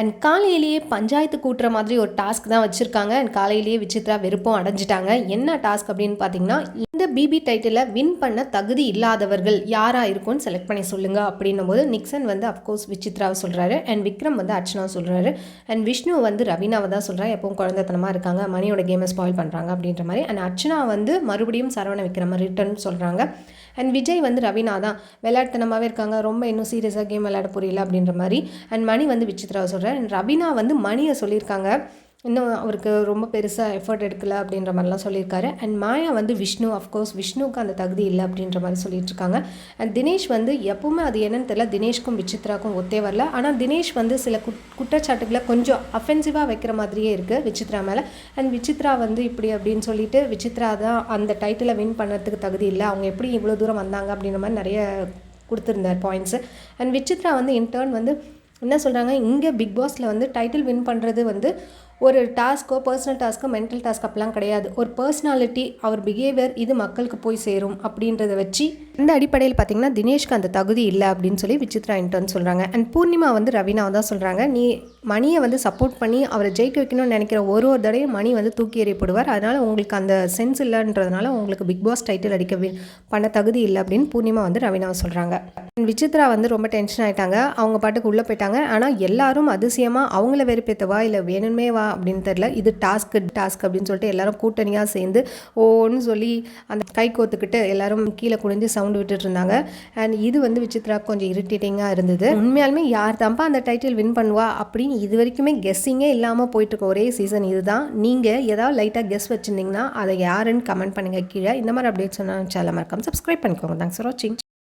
And காலையிலேயே பஞ்சாயத்து கூட்டுற மாதிரி ஒரு டாஸ்க் தான் வச்சுருக்காங்க. அண்ட் காலையிலேயே விசித்ரா வெறுப்பும் அடைஞ்சிட்டாங்க. என்ன டாஸ்க் அப்படின்னு பார்த்தீங்கன்னா பிபி டைட்டிலை வின் பண்ண தகுதி இல்லாதவர்கள் யாராக இருக்கும்னு செலக்ட் பண்ணி சொல்லுங்க அப்படின்னும் போது நிக்சன் வந்து அஃப்கோர்ஸ் விசித்ராவை சொல்கிறாரு அண்ட் விக்ரம் வந்து அர்ச்சனா சொல்கிறாரு அண்ட் விஷ்ணு வந்து ரவீனாவை தான் சொல்கிறார் எப்பவும் குழந்தைத்தனமாக இருக்காங்க. மணியோட கேமை ஸ்பாயில் பண்ணுறாங்க அப்படின்ற மாதிரி. அண்ட் அர்ச்சனா வந்து மறுபடியும் சரவண விக்ரம் ரிட்டர்ன் சொல்கிறாங்க அண்ட் விஜய் வந்து ரவீனா தான். விளையாட்டுத்தனமாகவே இருக்காங்க. ரொம்ப இன்னும் சீரியஸாக கேம் விளையாட புரியல அப்படின்ற மாதிரி. அண்ட் மணி வந்து விசித்ராவை சொல்கிறார் அண்ட் ரவீனா வந்து மணியை சொல்லியிருக்காங்க. இன்னும் அவருக்கு ரொம்ப பெருசாக எஃபர்ட் எடுக்கலை அப்படின்ற மாதிரிலாம் சொல்லியிருக்காரு. அண்ட் மாயா வந்து விஷ்ணு அஃப்கோர்ஸ் விஷ்ணுவுக்கு அந்த தகுதி இல்லை அப்படின்ற மாதிரி சொல்லிட்டு இருக்காங்க அண்ட் தினேஷ் வந்து எப்பவுமே அது என்னன்னு தெரியல. தினேஷ்க்கும் விசித்ராக்கும் ஒத்தே வரல. ஆனால் தினேஷ் வந்து சில குட் குற்றச்சாட்டுகளை கொஞ்சம் அஃபென்சிவாக வைக்கிற மாதிரியே இருக்குது விசித்ரா மேலே. அண்ட் விசித்ரா வந்து இப்படி அப்படின்னு சொல்லிட்டு விசித்ரா தான் அந்த டைட்டிலை வின் பண்ணுறதுக்கு தகுதி இல்லை. அவங்க எப்படி இவ்வளோ தூரம் வந்தாங்க அப்படின்ற மாதிரி நிறைய கொடுத்துருந்தார் பாயிண்ட்ஸு அண்ட் விசித்ரா வந்து இன்டர்ன் வந்து என்ன சொல்கிறாங்க இங்கே பிக் பாஸில் வந்து டைட்டில் வின் பண்ணுறது வந்து ஒரு டாஸ்க்கோ பர்சனல் டாஸ்க்கோ மென்டல் டாஸ்க் அப்படிலாம் கிடையாது. ஒரு பர்சனாலிட்டி அவர் பிஹேவியர் இது மக்களுக்கு போய் சேரும் அப்படின்றத வச்சு இந்த அடிப்படையில் பார்த்தீங்கன்னா தினேஷ்க்கு அந்த தகுதி இல்லை அப்படின்னு சொல்லி விசித்ரா இன்டர்ன் சொல்கிறாங்க அண்ட் பூர்ணிமா வந்து ரவீனாவை தான் சொல்கிறாங்க நீ மணியை வந்து சப்போர்ட் பண்ணி அவரை ஜெயிக்க வைக்கணும்னு நினைக்கிற ஒரு ஒரு தடையும் மணி வந்து தூக்கி எறியப்படுவார். அதனால் உங்களுக்கு அந்த சென்ஸ் இல்லைன்றதுனால உங்களுக்கு பிக் பாஸ் டைட்டில் அடிக்க பண்ண தகுதி இல்லை அப்படின்னு பூர்ணிமா வந்து ரவீனாவை சொல்கிறாங்க விசித்ரா வந்து ரொம்ப டென்ஷன் ஆயிட்டாங்க. அவங்க பாட்டுக்கு உள்ளே போயிட்டாங்க. ஆனால் எல்லாரும் அதிசயமாக அவங்கள வெறுப்பேத்தவா இல்லை வேணுமே வா அப்படின்னு தெரில இது டாஸ்க்கு டாஸ்க் அப்படின்னு சொல்லிட்டு எல்லாரும் கூட்டணியாக சேர்ந்து ஓன்னு சொல்லி அந்த கை கோத்துக்கிட்டு எல்லாரும் கீழே குனிஞ்சு சவுண்டு விட்டுட்டு இருந்தாங்க அண்ட் இது வந்து விசித்ரா கொஞ்சம் இரிட்டேட்டிங்காக இருந்தது. உண்மையாலுமே யார் தான்ப்பா அந்த டைட்டில் வின் பண்ணுவா அப்படின்னு இது வரைக்குமே கெஸ்ஸிங்கே இல்லாமல் போயிட்டு இருக்க ஒரே சீசன் இதுதான். நீங்கள் ஏதாவது லைட்டாக கெஸ் வச்சுருந்தீங்கன்னா அதை யாருன்னு கமெண்ட் பண்ணுங்கள் கீழே. இந்த மாதிரி அப்டேட்ஸ் சொன்னால் சேனல் மறக்காமல் சப்ஸ்கிரைப் பண்ணிக்கோங்க. தேங்க்ஸ் ஃபார் வாட்சிங்